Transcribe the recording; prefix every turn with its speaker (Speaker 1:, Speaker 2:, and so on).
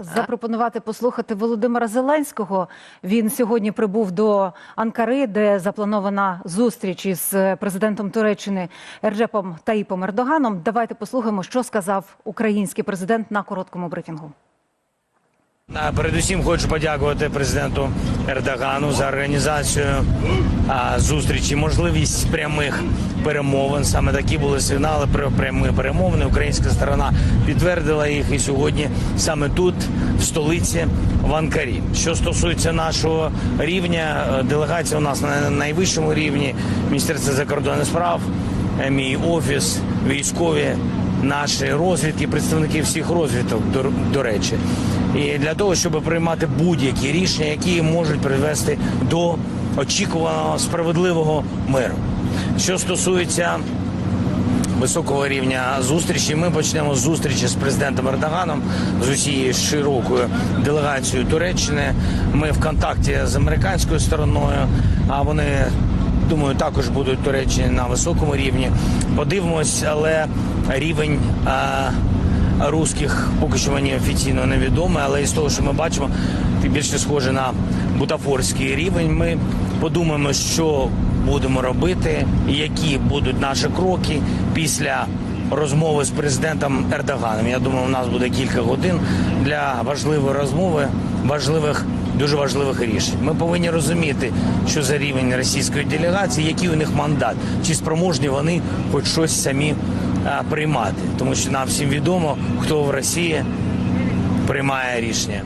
Speaker 1: запропонувати послухати Володимира Зеленського. Він сьогодні прибув до Анкари, де запланована зустріч із президентом Туреччини Ерджепом Таїпом Ердоганом. Давайте послухаємо, що сказав український президент на короткому брифінгу.
Speaker 2: Передусім хочу подякувати президенту Ердогану за організацію зустрічі, можливість прямих перемовин. Саме такі були сигнали про прямі перемовини. Українська сторона підтвердила їх і сьогодні саме тут, в столиці, в Анкарі. Що стосується нашого рівня, е, делегація у нас на найвищому рівні Міністерство закордонних справ, е, мій офіс, військові наші розвідки, представники всіх розвідок, до, до речі, і для того, щоб приймати будь-які рішення, які можуть привести до очікуваного справедливого миру. Що стосується високого рівня зустрічі, ми почнемо з зустрічі з президентом Ердоганом, з усією широкою делегацією Туреччини. Ми в контакті з американською стороною, а вони думаю, також будуть в Туреччині на високому рівні. Подивимось, але рівень а, русських поки що мені офіційно невідомий, але із того, що ми бачимо, ти більше схоже на бутафорський рівень. Ми подумаємо, що будемо робити, які будуть наші кроки після розмови з президентом Ердоганом. Я думаю, у нас буде кілька годин для важливої розмови, важливих дуже важливих рішень. Ми повинні розуміти, що за рівень російської делегації, який у них мандат, чи спроможні вони хоч щось самі а, приймати, тому що нам всім відомо, хто в Росії приймає рішення.